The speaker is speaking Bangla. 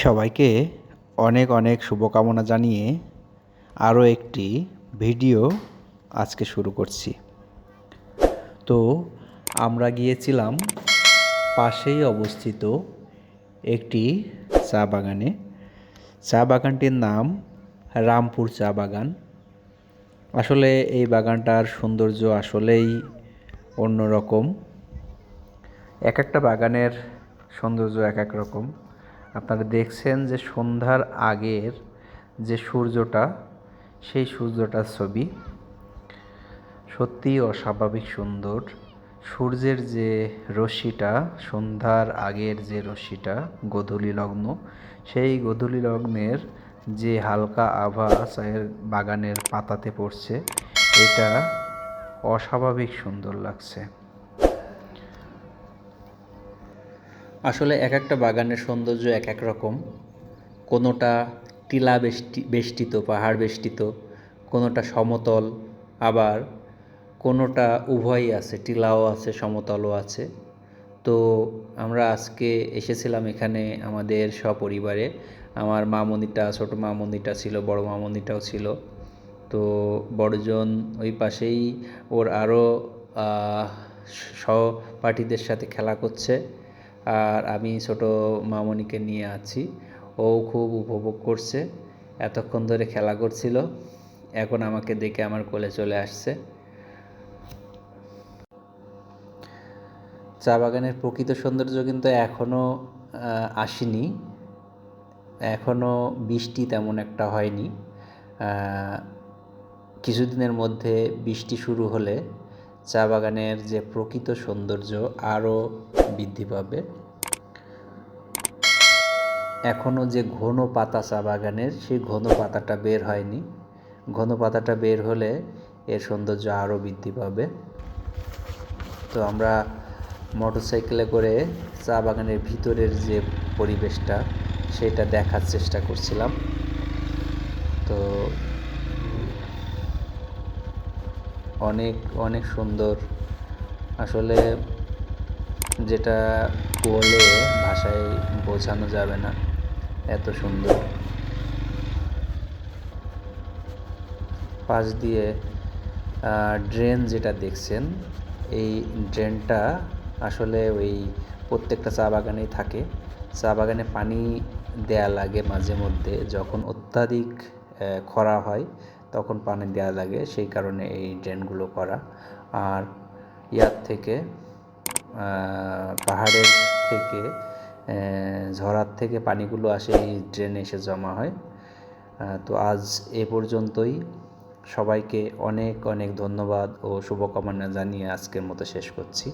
সবাইকে অনেক অনেক শুভকামনা জানিয়ে আরও একটি ভিডিও আজকে শুরু করছি। তো আমরা গিয়েছিলাম পাশেই অবস্থিত একটি চা বাগানে। চা বাগানটির নাম রামপুর চা বাগান। আসলে এই বাগানটার সৌন্দর্য আসলেই অন্যরকম। এক একটা বাগানের সৌন্দর্য এক এক রকম। আপনারা দেখছেন যে সন্ধ্যার আগের যে সূর্যটা, সেই সূর্যটার ছবি। সত্যিই অস্বাভাবিক সুন্দর। সূর্যের যে রশ্মিটা, সন্ধ্যার আগের যে রশ্মিটা, গোধূলি লগ্ন, সেই গোধূলি লগ্নের যে হালকা আভা চায়ের বাগানের পাতাতে পড়ছে, এটা অস্বাভাবিক সুন্দর লাগছে। আসলে এক একটা বাগানের সৌন্দর্য এক এক রকম। কোনোটা টিলা বেষ্টি, বেষ্টিত, পাহাড় বেষ্টিত, কোনোটা সমতল, আবার কোনোটা উভয়ই আছে, টিলাও আছে, সমতলও আছে। তো আমরা আজকে এসেছিলাম এখানে আমাদের সপরিবারে। আমার মামনিটা, ছোটো মামনিটা ছিল, বড় মামনিটাও ছিল। তো বড়জন ওই পাশেই ওর আরও সহপাঠীদের সাথে খেলা করছে। আর আমি ছোট মামনিকে নিয়ে আছি। ও খুব উপভোগ করছে, এতক্ষণ ধরে খেলা করছিল, এখন আমাকে দেখে আমার কোলে চলে আসছে। চা বাগানের প্রকৃত সৌন্দর্য কিন্তু এখনও আসেনি। এখনও বৃষ্টি তেমন একটা হয়নি। কিছুদিনের মধ্যে বৃষ্টি শুরু হলে চা বাগানের যে প্রকৃত সৌন্দর্য আরও বৃদ্ধি পাবে। এখনও যে ঘন পাতা চা বাগানের, সেই ঘন পাতাটা বের হয়নি। ঘন পাতাটা বের হলে এর সৌন্দর্য আরও বৃদ্ধি পাবে। তো আমরা মোটরসাইকেলে করে চা বাগানের ভিতরের যে পরিবেশটা, সেটা দেখার চেষ্টা করছিলাম। তো অনেক অনেক সুন্দর। আসলে যেটা বলে ভাষায় বোঝানো যাবে না, এত সুন্দর। পাশ দিয়ে ড্রেন যেটা দেখছেন, এই ড্রেনটা আসলে ওই প্রত্যেকটা চা বাগানেই থাকে। চা বাগানে পানি দেয়া লাগে মাঝে মধ্যে, যখন অত্যাধিক খরা হয় তখন পানি দেওয়া লাগে, সেই কারণে এই ড্রেনগুলো করা। আর ইয়ার থেকে পাহাড়ের থেকে ঝরার থেকে পানিগুলো আসে, এই ড্রেনে এসে জমা হয়। তো আজ এ পর্যন্তই। সবাইকে অনেক অনেক ধন্যবাদ ও শুভকামনা জানিয়ে আজকের মতো শেষ করছি।